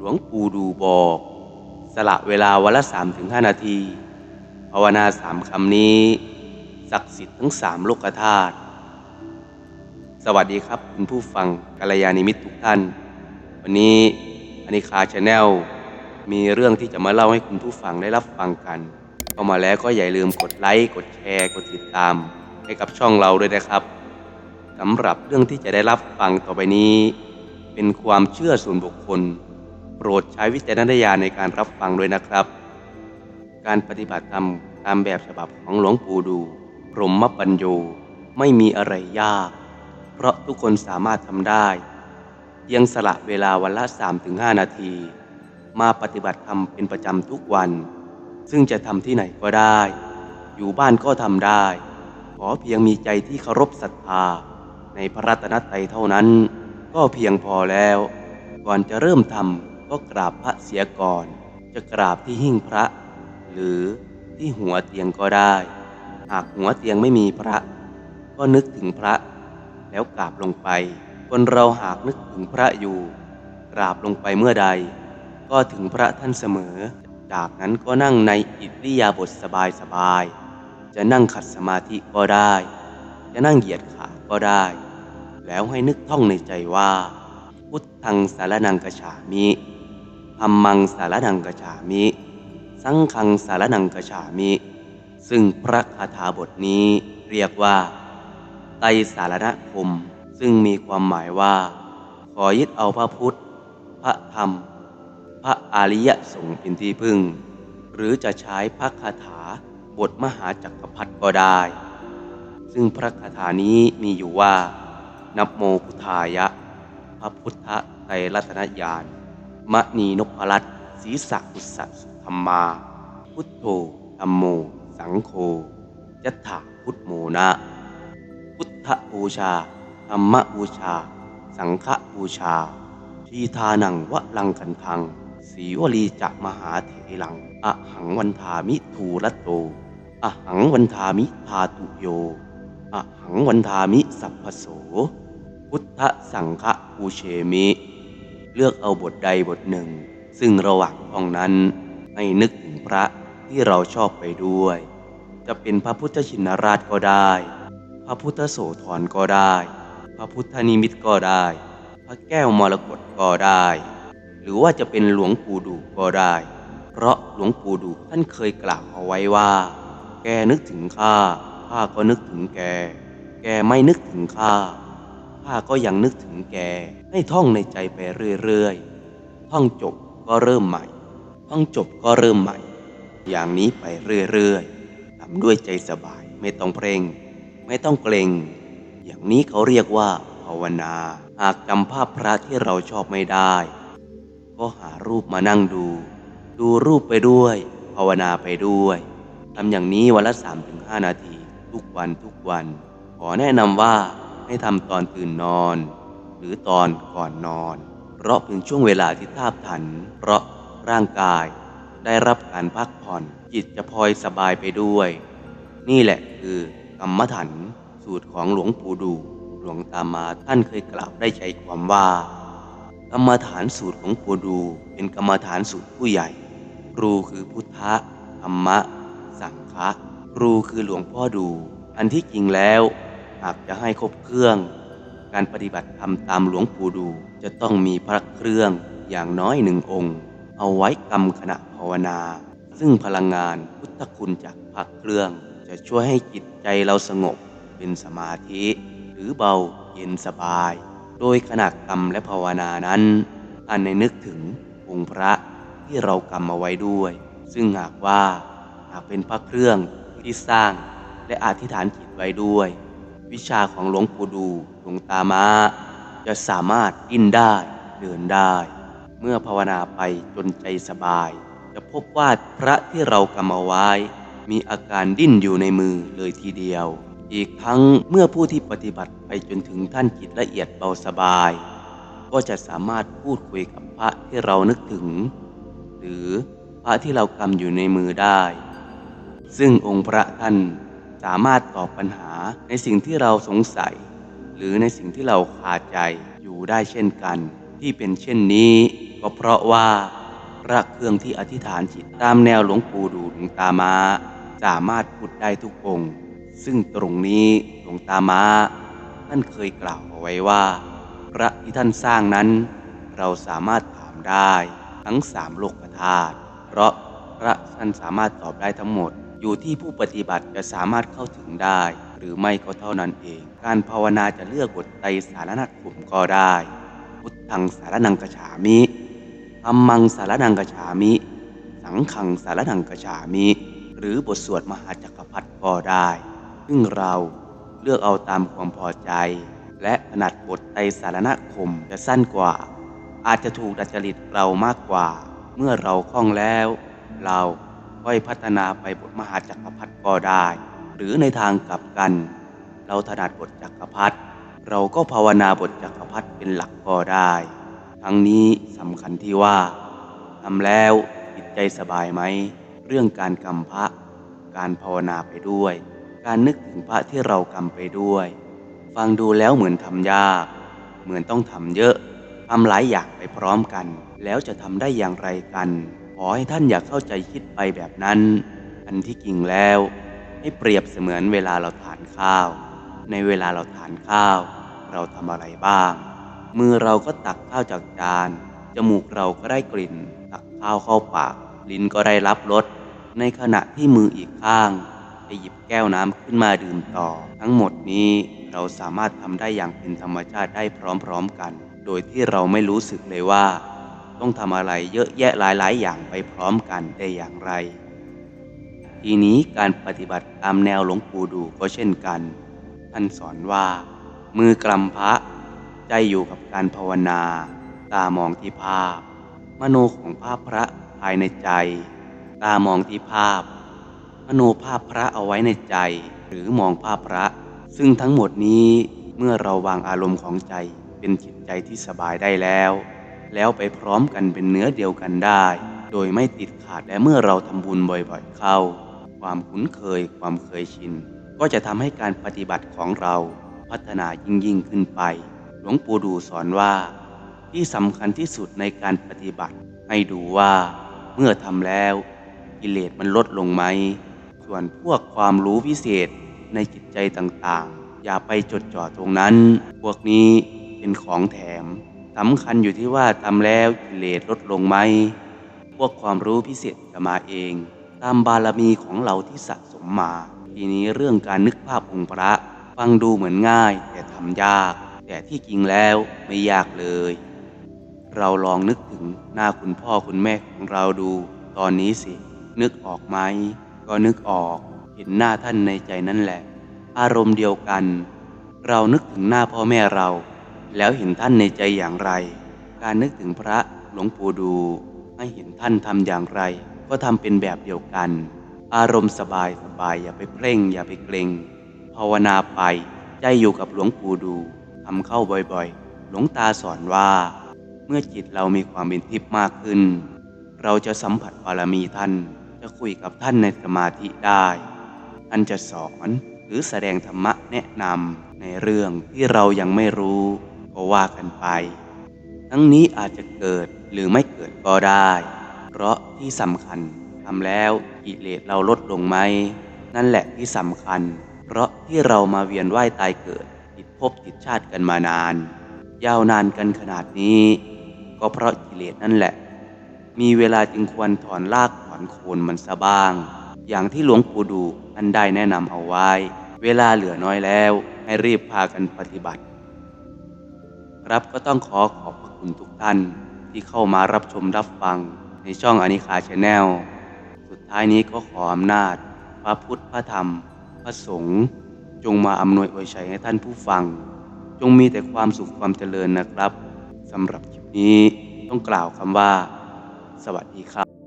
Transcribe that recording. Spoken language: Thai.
หลวงปู่ดูบอก สละเวลาวันละ3-5ถึงห้านาที ภาวนาสามคำนี้ ศักดิ์สิทธิ์ทั้งสามโลกธาตุสวัสดีครับคุณผู้ฟังกัลยาณิมิตรทุกท่าน วันนี้อนิคาชาแนลมีเรื่องที่จะมาเล่าให้คุณผู้ฟังได้รับฟังกัน เข้ามาแล้วก็อย่าลืมกดไลค์กดแชร์ กดติดตาม ให้กับช่องเราด้วยนะครับสำหรับเรื่องที่จะได้รับฟังต่อไปนี้ เป็นความเชื่อส่วนบุคคล โปรดใช้วิจารณญาณในการรับฟังด้วยนะครับ การปฏิบัติธรรมตามแบบฉบับของหลวงปู่ดูพรหมปัญโยไม่มีอะไรยาก เพราะทุกคนสามารถทำได้เพียงสละเวลาวันละ 3-5 นาที มาปฏิบัติธรรมเป็นประจำทุกวัน ซึ่งจะทำที่ไหนก็ได้ อยู่บ้านก็ทำได้ ขอเพียงมีใจที่เคารพศรัทธา ในพระรัตนตรัยเท่านั้น ก็เพียงพอแล้ว ก่อนจะเริ่มทำ ก็กราบพระเสียก่อน จะกราบที่หิ้งพระ หรือที่หัวเตียงก็ได้ หากหัวเตียงไม่มีพระ ก็นึกถึงพระ แล้วกราบลงไป คนเราหากนึกถึงพระอยู่ กราบลงไปเมื่อใด ก็ถึงพระท่านเสมอ จากนั้นก็นั่งในอิริยาบถสบายๆจะนั่งขัดสมาธิก็ได้ จะนั่งเหยียดขาก็ได้ แล้วให้นึกท่องในใจว่า พุทธังสารนังกฉามิ ธรรมังสารนังกฉามิ สังฆังสารนังกฉามิ ซึ่งพระคาถาบทนี้เรียกว่า ไตสารณคม ซึ่งมีความหมายว่า ขอยึดเอาพระพุทธ พระธรรม พระอริยสงฆ์เป็นที่พึ่ง หรือจะใช้พระคาถาบทมหาจักรพรรดิก็ได้ ซึ่งพระคาถานี้มีอยู่ว่า นับโมพุทธายะ พระพุทธไตรรัตนญาณ มณีนพรัตน์ศีสะอุสสะสุธรรมา พุทโธธรรมโม สังโฆยัตถาพุทโมนะ พุทธบูชา ธรรมบูชา สังฆบูชา ทีทานังวะลังกันทังสีวลีจะมหาเถลังอะหังวันทามิทูรัตโตอะหังวันทามิทาตุโยอะหังวันทามิสัพพโส พุทธสังฆปูเชมิ เลือกเอาบทใดบทหนึ่ง ซึ่งระหว่างท่องนั้นให้นึกถึงพระที่เราชอบไปด้วย จะเป็นพระพุทธชินราชก็ได้ พระพุทธโสธรก็ได้ พระพุทธนิมิตก็ได้ พระแก้วมรกตก็ได้ หรือว่าจะเป็นหลวงปู่ดูก็ได้ เพราะหลวงปู่ดูท่านเคยกล่าวเอาไว้ว่า แกนึกถึงข้าข้าก็นึกถึงแก แกไม่นึกถึงข้า ข้าก็ยังนึกถึงแก ให้ท่องในใจไปเรื่อยๆ ท่องจบก็เริ่มใหม่ ท่องจบก็เริ่มใหม่ อย่างนี้ไปเรื่อยๆทำด้วยใจสบายไม่ต้องเพ่งไม่ต้องเกรงอย่างนี้เขาเรียกว่าภาวนา หากจำภาพพระที่เราชอบไม่ได้ ก็หารูปมานั่งดู ดูรูปไปด้วย ภาวนาไปด้วยทำอย่างนี้วันละ 3-5 นาที ทุกวันทุกวัน ขอแนะนำว่า ให้ทำตอนตื่นนอน หรือตอนก่อนนอน เพราะเป็นช่วงเวลาที่ทาบทัน เพราะร่างกาย ได้รับการพักผ่อนจิตจะพลอยสบายไปด้วย นี่แหละคือกรรมฐานสูตรของหลวงปู่ดู หลวงตามาท่านเคยกล่าวได้ใจความว่า กรรมฐานสูตรของปู่ดู เป็นกรรมฐานสูตรผู้ใหญ่ ครูคือพุทธะธรรมะ สังฆะครูคือหลวงพ่อดู อันที่จริงแล้ว หากจะให้ครบเครื่อง การปฏิบัติธรรมตามหลวงปู่ดู จะต้องมีพระเครื่องอย่างน้อยหนึ่งองค์ เอาไว้กำขณะภาวนา ซึ่งพลังงานพุทธคุณจากพระเครื่อง จะช่วยให้จิตใจเราสงบเป็นสมาธิ หรือเบาเย็นสบาย โดยขณะกรรมและภาวนานั้น อันในนึกถึงองค์พระที่เรากำมาไว้ด้วย ซึ่งหากว่าหากเป็นพระเครื่องที่สร้างและอธิษฐานจิตไว้ด้วย วิชาของหลวงปู่ดูหลวงตามาจะสามารถดิ้นได้เดินได้ เมื่อภาวนาไปจนใจสบาย จะพบว่าพระที่เรากำเอาไว้ มีอาการดิ้นอยู่ในมือเลยทีเดียว อีกทั้งเมื่อผู้ที่ปฏิบัติไปจนถึงท่านจิตละเอียดเบาสบาย ก็จะสามารถพูดคุยกับพระที่เรานึกถึง หรือพระที่เรากำอยู่ในมือได้ ซึ่งองค์พระท่านสามารถตอบปัญหา ในสิ่งที่เราสงสัย หรือในสิ่งที่เราคาใจอยู่ได้เช่นกัน ที่เป็นเช่นนี้ ก็เพราะว่าพระเครื่องที่อธิษฐานจิตตามแนวหลวงปู่ดูหลวงตามาสามารถพูดได้ทุกองค์ซึ่งตรงนี้หลวงตามาท่านเคยกล่าวเอาไว้ว่า พระที่ท่านสร้างนั้น เราสามารถถามได้ทั้งสามโลกธาตุเพราะพระท่านสามารถตอบได้ทั้งหมด อยู่ที่ผู้ปฏิบัติจะสามารถเข้าถึงได้ หรือไม่ก็เท่านั้นเอง การภาวนาจะเลือกบทไตรสารนัตถุมก็ได้ พุทธังสารนังกฉามิธรรมังสารนังกฉามิ สังขังสารนังกฉามิ หรือบทสวดมหาจักรพรรดิก็ได้ ซึ่งเราเลือกเอาตามความพอใจ และถนัดบทไตรสารณคมจะสั้นกว่า อาจจะถูกดัจริตเรามากกว่า เมื่อเราคล่องแล้ว เราค่อยพัฒนาไปบทมหาจักรพรรดิก็ได้ หรือในทางกลับกัน เราถนัดบทจักรพรรดิเราก็ภาวนาบทจักรพรรดิเป็นหลักก็ได้ ทั้งนี้สำคัญที่ว่าทำแล้วจิตใจสบายไหม เรื่องการกำพระ การภาวนาไปด้วย การนึกถึงพระที่เรากำไปด้วย ฟังดูแล้วเหมือนทำยาก เหมือนต้องทำเยอะทำหลายอย่างไปพร้อมกัน แล้วจะทำได้อย่างไรกัน ขอให้ท่านอย่าเข้าใจคิดไปแบบนั้น อันที่จริงแล้ว ให้เปรียบเสมือนเวลาเราทานข้าว ในเวลาเราทานข้าว เราทำอะไรบ้าง มือเราก็ตักข้าวจากจาน จมูกเราก็ได้กลิ่น ตักข้าวเข้าปาก ลิ้นก็ได้รับรส ในขณะที่มืออีกข้างไปหยิบแก้วน้ำขึ้นมาดื่มต่อ ทั้งหมดนี้เราสามารถทำได้อย่างเป็นธรรมชาติได้พร้อมๆกัน โดยที่เราไม่รู้สึกเลยว่า ต้องทำอะไรเยอะแยะหลายๆ อย่างไปพร้อมกันได้อย่างไร ทีนี้การปฏิบัติตามแนวหลวงปู่ดูก็เช่นกัน ท่านสอนว่า มือกลำพระใจอยู่กับการภาวนา ตามองที่ภาพ มโนของภาพพระภายในใจ ตามองที่ภาพ มโนภาพพระเอาไว้ในใจ หรือมองภาพพระ ซึ่งทั้งหมดนี้เมื่อเราวางอารมณ์ของใจเป็นจิตใจที่สบายได้แล้ว แล้วไปพร้อมกันเป็นเนื้อเดียวกันได้ โดยไม่ติดขาดและเมื่อเราทำบุญบ่อยๆเข้า ความคุ้นเคย ความเคยชิน ก็จะทำให้การปฏิบัติของเราพัฒนายิ่งยิ่งขึ้นไป หลวงปู่ดูสอนว่า ที่สำคัญที่สุดในการปฏิบัติ ให้ดูว่าเมื่อทำแล้ว กิเลสมันลดลงไหม ส่วนพวกความรู้พิเศษในจิตใจต่างๆ อย่าไปจดจ่อตรงนั้น พวกนี้เป็นของแถมสำคัญอยู่ที่ว่าทำแล้วกิเลสลดลงไหม พวกความรู้พิเศษจะมาเอง ตามบารมีของเราที่สะสมมา ทีนี้เรื่องการนึกภาพองค์พระฟังดูเหมือนง่าย แต่ทำยาก แต่ที่จริงแล้วไม่ยากเลย เราลองนึกถึงหน้าคุณพ่อคุณแม่ของเราดู ตอนนี้สิ นึกออกไหม ก็นึกออก เห็นหน้าท่านในใจนั่นแหละ อารมณ์เดียวกัน เรานึกถึงหน้าพ่อแม่เรา แล้วเห็นท่านในใจอย่างไร การนึกถึงพระหลวงปู่ดู ให้เห็นท่านทำอย่างไร ก็ทำเป็นแบบเดียวกัน อารมณ์สบายสบายอย่าไปเพ่ง อย่าไปเกรงภาวนาไปใจอยู่กับหลวงปู่ดูทำเข้าบ่อยๆ หลวงตาสอนว่า เมื่อจิตเรามีความเป็นทิพย์มากขึ้น เราจะสัมผัสบารมีท่าน จะคุยกับท่านในสมาธิได้ท่านจะสอนหรือแสดงธรรมะแนะนำในเรื่องที่เรายังไม่รู้ก็ว่ากันไป ทั้งนี้อาจจะเกิดหรือไม่เกิดก็ได้ เพราะที่สำคัญทำแล้วกิเลสเราลดลงไหม นั่นแหละที่สำคัญ เพราะที่เรามาเวียนว่ายตายเกิด ติดภพติดชาติกันมานาน ยาวนานกันขนาดนี้ ก็เพราะกิเลสนั่นแหละ มีเวลาจึงควรถอนรากถอนโคนมันซะบ้าง อย่างที่หลวงปู่ดูท่านได้แนะนำเอาไว้ เวลาเหลือน้อยแล้ว ให้รีบพากันปฏิบัติ ครับก็ต้องขอขอบพระคุณทุกท่านที่เข้ามารับชมรับฟัง ในช่องอนิคาชาแนล สุดท้ายนี้ก็ขออำนาจ พระพุทธพระธรรม พระสงฆ์จงมาอำนวยอวยชัยให้ท่านผู้ฟัง จงมีแต่ความสุขความเจริญนะครับสำหรับคลิปนี้ต้องกล่าวคำว่า สวัสดีครับ